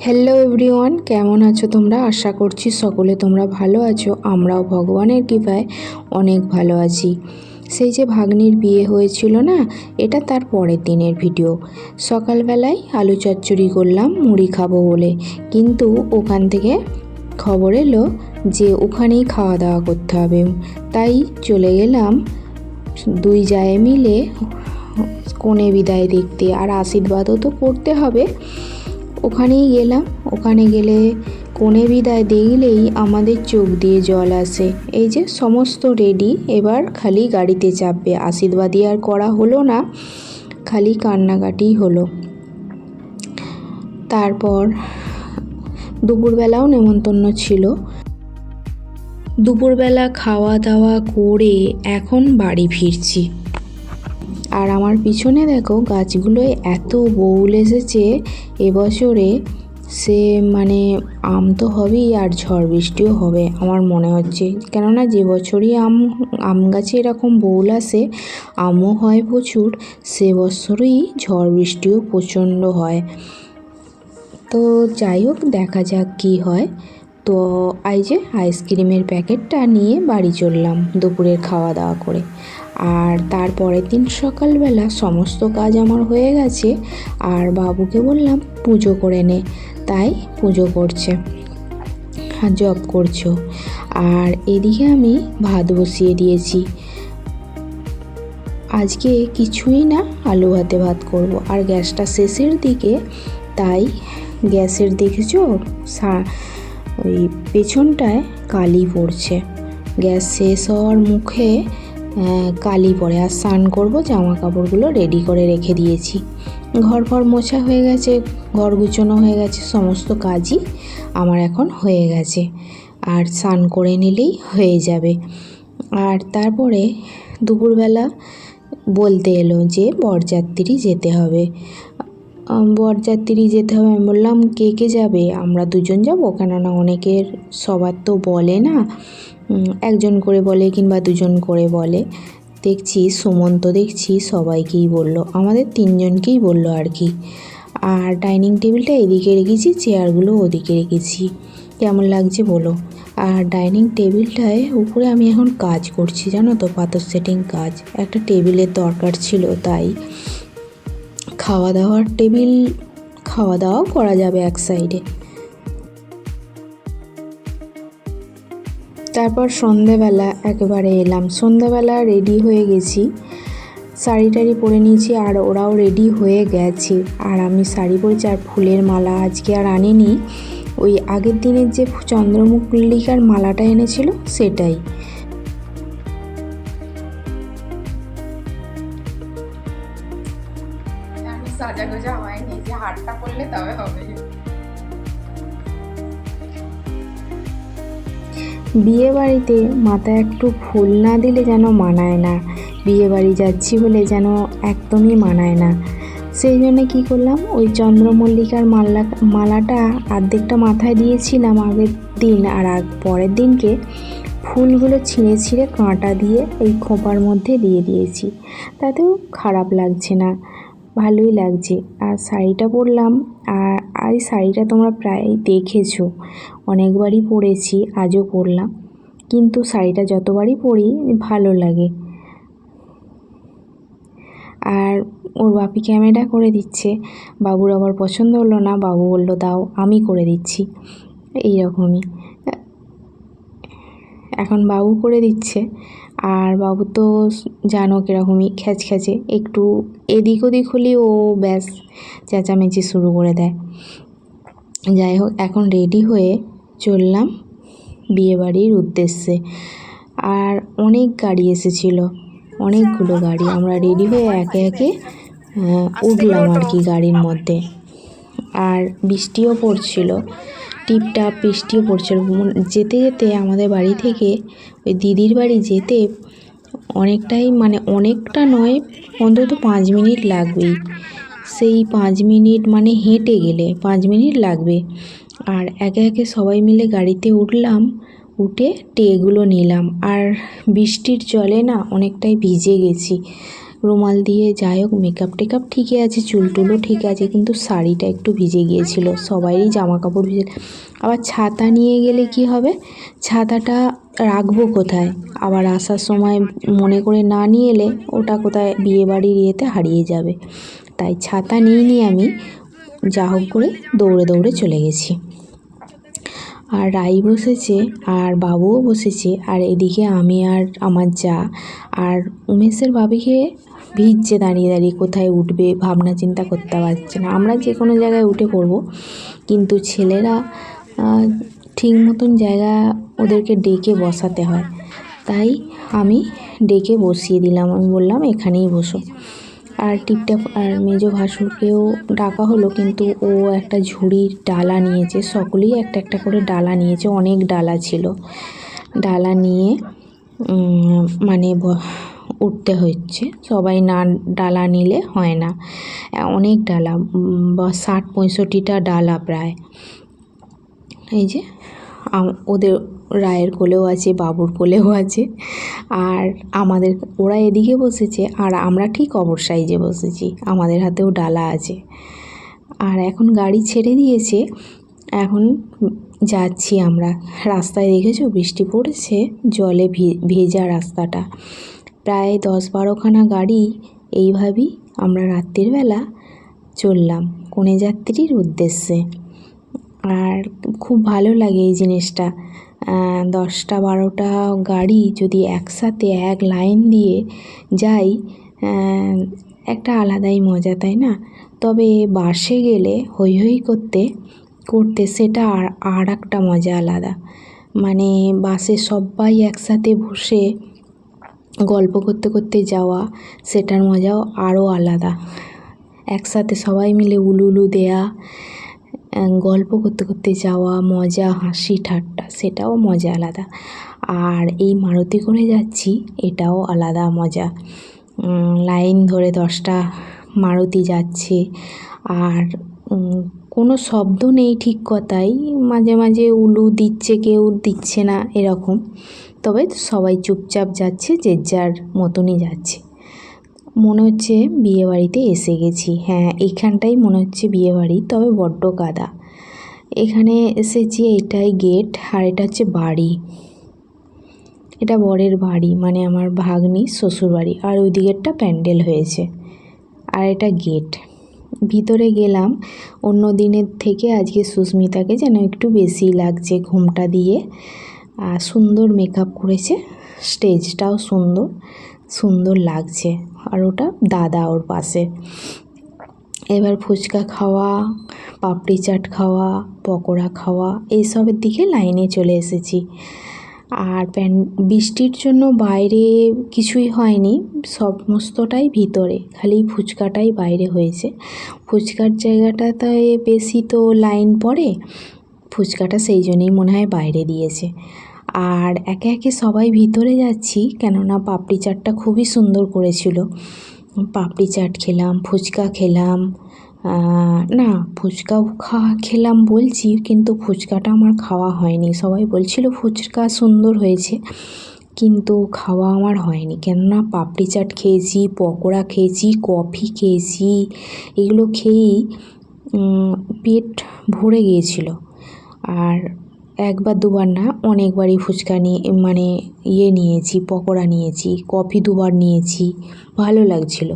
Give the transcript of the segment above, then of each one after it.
Hello everyone কেমন আছো তোমরা? আশা করছি সকলে তোমরা ভালো আছো। আমরাও ভগবানের কৃপায় অনেক ভালো আছি। সেই যে ভাগ্নির বিয়ে হয়েছিল না, এটা তার পরের দিনের ভিডিও। সকালবেলায় আলু চচ্চড়ি করলাম, মুড়ি খাব বলে। কিন্তু ওখান থেকে খবর এলো যে ওখানেই খাওয়া দাওয়া করতে হবে। তাই চলে গেলাম দুই জায়ে মিলে কনে বিদায় দেখতে। আর আশীর্বাদও তো করতে হবে। ওখানেই গেলাম। ওখানে গেলে কনে বিদায় দেখলেই আমাদের চোখ দিয়ে জল আসে। এই যে সমস্ত রেডি এবার খালি গাড়িতে চাপবে। আশীর্বাদই আর করা হলো না, খালি কান্নাকাটি হলো। তারপর দুপুরবেলাও নেমন্তন্ন ছিল। দুপুরবেলা খাওয়া দাওয়া করে এখন বাড়ি ফিরছি। আর আমার পিছনে দেখো গাছগুলোয় এত বউল এসেছে এবছরে। সে মানে আম তো হবেই আর ঝড় বৃষ্টিও হবে আমার মনে হচ্ছে। কেননা যে বছরই আম আম গাছে এরকম বউল আসে, আমও হয় প্রচুর, সে বছরই ঝড় বৃষ্টিও প্রচণ্ড হয়। তো যাই হোক, দেখা যাক কী হয়। তো এই যে আইসক্রিমের প্যাকেটটা নিয়ে বাড়ি চললাম দুপুরের খাওয়া দাওয়া করে। আর তারপরের দিন সকালবেলা সমস্ত কাজ আমার হয়ে গেছে আর বাবুকে বললাম পুজো করে নে, তাই পুজো করছে, জব করছ। আর এদিকে আমি ভাত বসিয়ে দিয়েছি। আজকে কিছুই না, আলু ভাতে ভাত করব। আর গ্যাসটা শেষের দিকে, তাই গ্যাসের দেখেছ? সা ওই পেছনটায় কালি পড়ছে। গ্যাস শেষ হওয়ার মুখে কালি পড়ে। আর স্নান করব জামা কাপড়গুলো রেডি করে রেখে দিয়েছি। ঘর ফর মোছা হয়ে গেছে, ঘর গুছানো হয়ে গেছে, সমস্ত কাজই আমার এখন হয়ে গেছে। আর স্নান করে নিলেই হয়ে যাবে। আর তারপরে দুপুরবেলা বলতে এলো যে বরযাত্রী যেতে হবে। বরযাত্রী যেতে হবে। আমি বললাম, কে কে যাবে? আমরা দুজন যাব? কেননা অনেকের সবার তো বলে না। একজন করে বলে কিংবা দুজন করে বলে। দেখছি সুমন্ত দেখছি, সবাইকেই বলল। আমাদের তিনজনকেই বলল আর কি। আর ডাইনিং টেবিলটা এদিকে রেখেছি, চেয়ারগুলো ওদিকে রেখেছি। কেমন লাগছে বলো? আর ডাইনিং টেবিলটায় উপরে আমি এখন কাজ করছি, জানো তো, পাথর সেটিং কাজ। একটা টেবিলের দরকার ছিল, তাই। খাওয়া দাওয়ার টেবিল খাওয়া দাওয়াও করা যাবে এক সাইডে। তারপর সন্ধেবেলা একেবারে এলাম। সন্ধেবেলা রেডি হয়ে গেছি। শাড়ি টাড়ি পরে নিয়েছি আর ওরাও রেডি হয়ে গেছে। আর আমি শাড়ি পরেছি আর ফুলের মালা আজকে আর আনিনি। ওই আগের দিনের যে চন্দ্রমুখলিকার মালাটা এনেছিল সেটাই। সাজা হয়নি যে পরলে তবে হবে বিয়ে বাড়িতে মাথায় একটু ফুল না দিলে যেন মানায় না। বিয়ে বাড়ি যাচ্ছি বলে যেন একদমই মানায় না। সেই জন্য কী করলাম, ওই চন্দ্রমল্লিকার মালা, মালাটা অর্ধেকটা মাথায় দিয়েছিলাম আগের দিন আর পরের দিনকে। ফুলগুলো ছিঁড়ে ছিঁড়ে কাঁটা দিয়ে এই খোঁপার মধ্যে দিয়ে দিয়েছি। তাতেও খারাপ লাগছে না। ভালোই লাগছে। আর শাড়িটা পরলাম, আর এই শাড়িটা তোমরা প্রায় দেখেছ। অনেকবারই পরেছি, আজও পরলাম। কিন্তু শাড়িটা যতবারই পরি, ভালো লাগে। আর ওর বাপি ক্যামেরা করে দিচ্ছে। বাবুর আবার পছন্দ হলো না, বাবু বলল, দাও, আমি করে দিচ্ছি। এইরকমই। এখন বাবু করে দিচ্ছে। আর বাবু তো জানো কীরকমই খ্যাচ একটু এদিক ওদিক হলেই ও ব্যাস চেঁচামেচি শুরু করে দেয়। যাই হোক, এখন রেডি হয়ে চললাম বিয়েবাড়ির উদ্দেশ্যে। আর অনেক গাড়ি এসেছিল, অনেকগুলো গাড়ি। আমরা রেডি হয়ে একে একে উঠলাম আর কি গাড়ির মধ্যে। আর বৃষ্টিও পড়ছিল। টিপটাপ বৃষ্টিও পড়ছিল যেতে যেতে আমাদের বাড়ি থেকে ওই দিদির বাড়ি যেতে অনেকটাই মানে অনেকটা নয়, অন্তত পাঁচ মিনিট লাগবেই। সেই পাঁচ মিনিট মানে হেঁটে গেলে পাঁচ মিনিট লাগবে। আর একে একে সবাই মিলে গাড়িতে উঠলাম, উঠে টেগুলো নিলাম। আর বৃষ্টির জলে না অনেকটাই ভিজে গেছি। রুমাল দিয়ে, যাই হোক মেকআপ টেকআপ ঠিকই আছে, চুল টুলও ঠিক আছে, কিন্তু শাড়িটা একটু ভিজে গিয়েছিল সবারই জামা কাপড় ভিজে আবার ছাতা নিয়ে গেলে কি হবে? ছাতাটা রাখব কোথায়? আবার আসার সময় মনে করে না নিয়ে এলে ওটা কোথায়? বিয়েবাড়ির ইয়েতে হারিয়ে যাবে। তাই ছাতা নিয়ে নিয়ে আমি যা হোক করে দৌড়ে দৌড়ে চলে গেছি। আর রাই বসেছে, আর বাবুও বসেছে, আর এদিকে আমি আর আমার যা। আর উমেশের বাবিকে ভিজছে দাঁড়িয়ে দাঁড়িয়ে, কোথায় উঠবে ভাবনা চিন্তা করতে পারছে না। আমরা যে কোনো জায়গায় উঠে পড়ব, কিন্তু ছেলেরা ঠিক মতন জায়গা ওদেরকে ডেকে বসাতে হয়। তাই আমি ডেকে বসিয়ে দিলাম। আমি বললাম, এখানেই বসো। আর টিপটাপ আর মেজ ভাসুরকেও ডাকা হলো, কিন্তু ও একটা ঝুড়ির ডালা নিয়েছে, সকলেই একটা একটা করে ডালা নিয়েছে, অনেক ডালা ছিল। ডালা নিয়ে মানে উঠতে হচ্ছে, সবাই না ডালা নিলে হয় না। অনেক ডালা বা ষাট পঁয়ষট্টিটা ডালা প্রায়। এই যে ওদের রায়ের কোলেও আছে, বাবুর কোলেও আছে। আর আমাদের, ওরা এদিকে বসেছে আর আমরা ঠিক অপর সাইজে বসেছি। আমাদের হাতেও ডালা আছে। আর এখন গাড়ি ছেড়ে দিয়েছে। এখন যাচ্ছি আমরা। রাস্তায় দেখেছ? বৃষ্টি পড়েছে, জলে ভেজা রাস্তাটা। প্রায় দশ বারোখানা গাড়ি, এইভাবেই আমরা রাত্রির বেলা চললাম কনে যাত্রীর উদ্দেশ্যে। আর খুব ভালো লাগে এই জিনিসটা। দশটা বারোটা গাড়ি যদি একসাথে এক লাইন দিয়ে যাই একটা আলাদাই মজা, তাই না? তবে বাসে গেলে হই হই করতে করতে সেটা আর আর একটা মজা আলাদা। মানে বাসে সবাই একসাথে বসে গল্প করতে করতে যাওয়া, সেটার মজাও আরও আলাদা। একসাথে সবাই মিলে উলুলু দেয়া গল্প করতে করতে যাওয়া, মজা, হাসি, ঠাট্টা, সেটাও মজা আলাদা। আর এই মারুতি করে যাচ্ছি, এটাও আলাদা মজা। লাইন ধরে দশটা মারুতি যাচ্ছে। আর কোনো শব্দ নেই ঠিক কথাই, মাঝে মাঝে উলু দিচ্ছে, কেউ দিচ্ছে না এরকম। তবে সবাই চুপচাপ যাচ্ছে, যে যার মতনই যাচ্ছে। মনে হচ্ছে বিয়েবাড়িতে এসে গেছি। হ্যাঁ এখানটাই মনে হচ্ছে বিয়েবাড়ি, তবে বড্ড কাদা এখানে এসেছি, এটাই গেট, আর এটা হচ্ছে বাড়ি। এটা বরের বাড়ি মানে আমার ভাগ্নি শ্বশুর বাড়ি, আর ওই দিকেরটা প্যান্ডেল হয়েছে। আর এটা গেট। ভিতরে গেলাম, অন্য দিনের থেকে আজকে সুস্মিতাকে যেন একটু বেশি লাগছে ঘুমটা দিয়ে। আর সুন্দর মেকআপ করেছে, স্টেজটাও সুন্দর। সুন্দর লাগছে। আর ওটা দাদা ওর পাশে। এবার ফুচকা খাওয়া, পাপড়ি চাট খাওয়া, পকোড়া খাওয়া, এইসবের দিকে লাইনে চলে এসেছি। আর প্যান, বৃষ্টির জন্য বাইরে কিছুই হয়নি, সমস্তটাই ভিতরে। খালি ফুচকাটাই বাইরে হয়েছে। ফুচকার জায়গাটা জায়গাটাতে বেশি তো লাইন পড়ে, ফুচকাটা সেই জন্যই মনে হয় বাইরে দিয়েছে। আর একে একে সবাই ভিতরে যাচ্ছি, কেননা পাপড়ি চাটটা খুবই সুন্দর করেছিল। পাপড়ি চাট খেলাম, ফুচকা খেলাম না, ফুচকাও খাওয়া খেলাম বলছি, কিন্তু ফুচকাটা আমার খাওয়া হয়নি। সবাই বলছিল, ফুচকা সুন্দর হয়েছে। কিন্তু খাওয়া আমার হয়নি। কেননা পাপড়ি চাট খেয়েছি, পকোড়া খেয়েছি, কফি খেয়েছি, এগুলো খেয়েই পেট ভরে গিয়েছিল। আর একবার দুবার না অনেকবারই ফুচকা নিয়ে মানে ইয়ে নিয়েছি, পকোড়া নিয়েছি, কফি দুবার নিয়েছি, ভালো লাগছিল।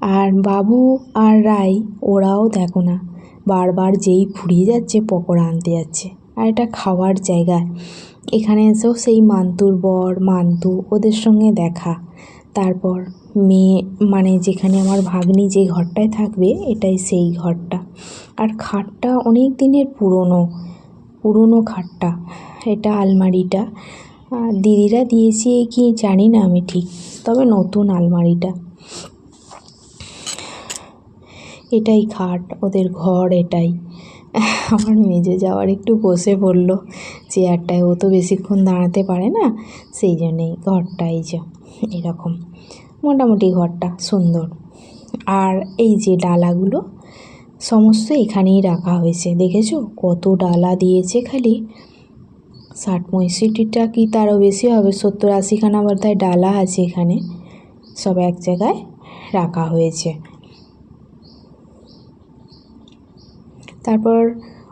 আর বাবু আর রাই, ওরাও দেখো না, বারবার যেই ফুরিয়ে যাচ্ছে, পকোড়া আনতে যাচ্ছে। আর এটা খাওয়ার জায়গা। এখানে এসেও সেই মান্তুর বর, মান্তু, ওদের সঙ্গে দেখা। তারপর মেয়ে মানে যেখানে আমার ভাগ্নি যে ঘরটায় থাকবে, এটাই সেই ঘরটা। আর খাটটা অনেক দিনের পুরনো পুরনো খাটটা। এটা আলমারিটা। দিদিরা দিয়েছে কি জানি না আমি ঠিক, তবে নতুন আলমারিটা। এটাই খাট, ওদের ঘর এটাই। আমার মেজে যাওয়ার একটু বসে পড়ল চেয়ারটায় ও তো বেশিক্ষণ দাঁড়াতে পারে না, সেই জন্যেই ঘরটাই যে, এরকম। মোটামুটি ঘরটা সুন্দর। আর এই যে ডালাগুলো, সমস্ত এখানেই রাখা হয়েছে। দেখেছ? কত ডালা দিয়েছে খালি। ষাট পঁয়ষট্টিটা কি তারও বেশি হবে? সত্তর আশিখানা বোধহয় ডালা আছে এখানে। সব এক জায়গায় রাখা হয়েছে। তারপর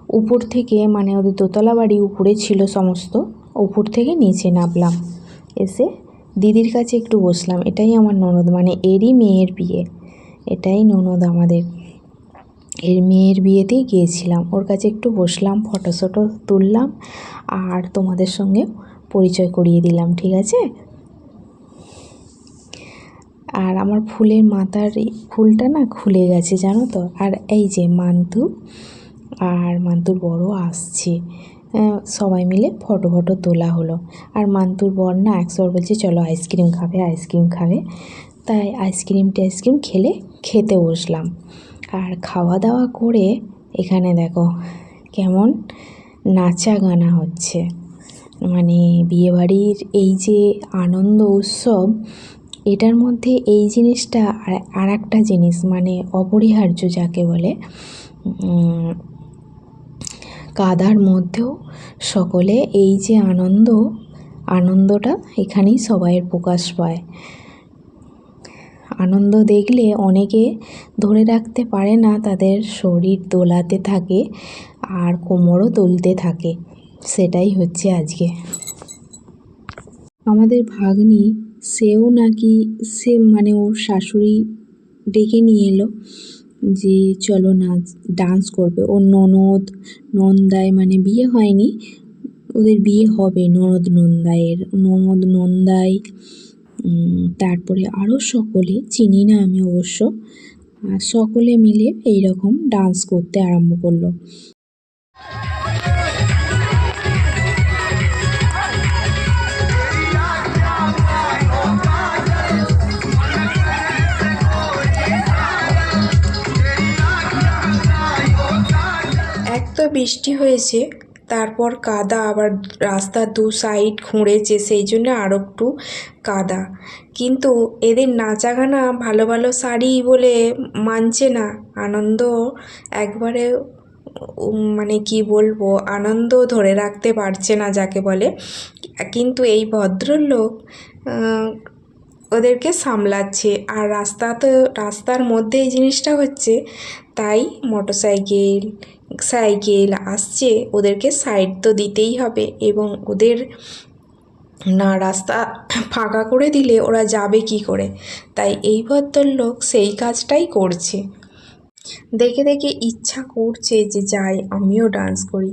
উপর থেকে মানে ওদের দোতলা বাড়ি উপরে ছিল সমস্ত, উপর থেকে নিচে নামলাম। এসে দিদির কাছে একটু বসলাম, এটাই আমার ননদ মানে এরই মেয়ের বিয়ে, এটাই ননদ আমাদের। এর মেয়ের বিয়েতেই গিয়েছিলাম, ওর কাছে একটু বসলাম ফটো শটো তুললাম, আর তোমাদের সঙ্গে পরিচয় করিয়ে দিলাম, ঠিক আছে? আর আমার ফুলের মাথার ফুলটা না খুলে গেছে, জানো তো? আর এই যে মান্তু আর মান্তুর বড় আসছে। সবাই মিলে ফটো ফটো তোলা হলো। আর মান্তুর বর না একশোবার বলছে, চলো আইসক্রিম খাবে আইসক্রিম খাবে। তাই আইসক্রিম টাইসক্রিম খেলে খেতে বসলাম। আর খাওয়া দাওয়া করে এখানে দেখো কেমন নাচা গানা হচ্ছে। মানে বিয়েবাড়ির এই যে আনন্দ উৎসব, এটার মধ্যে এই জিনিসটা আর- একটা জিনিস মানে অপরিহার্য যাকে বলে কাদার মধ্যেও সকলে এই যে আনন্দ, আনন্দটা এখানেই সবাইয়ের প্রকাশ পায়। আনন্দ দেখলে অনেকে ধরে রাখতে পারে না তাদের শরীর দোলাতে থাকে আর কোমরও দুলতে থাকে। সেটাই হচ্ছে আজকে। আমাদের ভাগ্নি সেও নাকি সে মানে ওর শাশুড়ি ডেকে নিয়ে এলো। যে চলো নাচ ডান্স করবে। ওর ননদ, নন্দায় মানে বিয়ে হয়নি, ওদের বিয়ে হবে ননদ নন্দায়ের। ননদ নন্দাই তারপরে আরও সকলে, চিনি না আমি অবশ্য সকলে মিলে এই রকম ডান্স করতে আরম্ভ করল। বৃষ্টি হয়েছে, তারপর কাদা আবার রাস্তার দু সাইড খুঁড়েছে, সেই জন্য আরও একটু কাদা। কিন্তু এদের নাচা গানা ভালো ভালো শাড়ি বলে মানছে না। আনন্দ একবারে মানে কি বলব, আনন্দ ধরে রাখতে পারছে না যাকে বলে। কিন্তু এই ভদ্রলোক ওদেরকে সামলাচ্ছে। আর রাস্তা তো, রাস্তার মধ্যে এই জিনিসটা হচ্ছে, তাই মোটরসাইকেল সাইকেল আসছে, ওদেরকে সাইড তো দিতেই হবে এবং ওদের না রাস্তা ফাঁকা করে দিলে ওরা যাবে কি করে? তাই এই ভদ্রলোক সেই কাজটাই করছে। দেখে দেখে ইচ্ছা করছে যে যাই, আমিও ডান্স করি।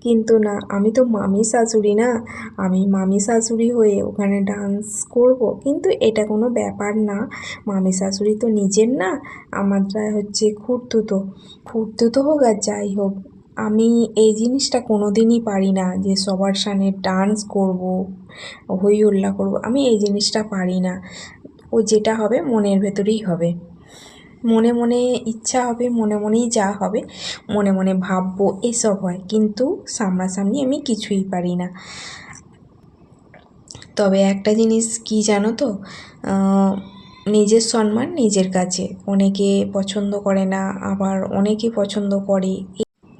কিন্তু না, আমি তো মামি শাশুড়ি না। আমি মামি শাশুড়ি হয়ে ওখানে ডান্স করব। কিন্তু এটা কোনো ব্যাপার না। মামি শাশুড়ি তো নিজের না। আমারটা হচ্ছে খুঁড়তুতো। খুঁড়তুতো হোক আর যাই হোক, আমি এই জিনিসটা কোনো দিনই পারি না যে সবার সামনে ডান্স করব, হই করব। আমি এই জিনিসটা পারি না। ও যেটা হবে, মনের ভেতরেই হবে। মনে মনে ইচ্ছা হবে, মনে মনেই যা হবে, মনে মনে ভাববো, এসব হয়। কিন্তু সামনাসামনি আমি কিছুই পারি না। তবে একটা জিনিস কি জানো তো? নিজের সম্মান নিজের কাছে। অনেকে পছন্দ করে না, আবার অনেকে পছন্দ করে।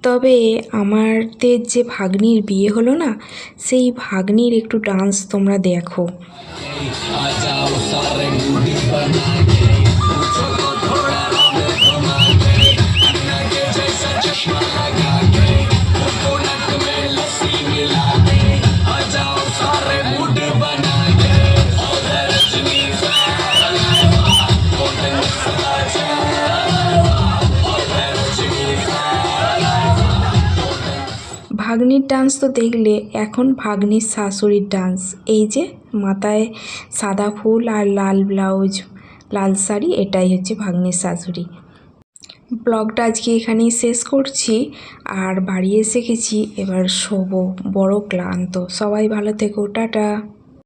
তবে আমাদের যে ভাগ্নির বিয়ে হলো না, সেই ভাগ্নির একটু ডান্স তোমরা দেখো। ভাগ্নির ডান্স তো দেখলে, এখন ভাগ্নির শাশুড়ির ডান্স। এই যে, মাথায় সাদা ফুল আর লাল ব্লাউজ, লাল শাড়ি, এটাই হচ্ছে ভাগ্নির শাশুড়ি। ব্লগটা আজকে এখানেই শেষ করছি, আর বাড়ি এসে গেছি, এবার শোবো, বড় ক্লান্ত। সবাই ভালো থেকো, টাটা।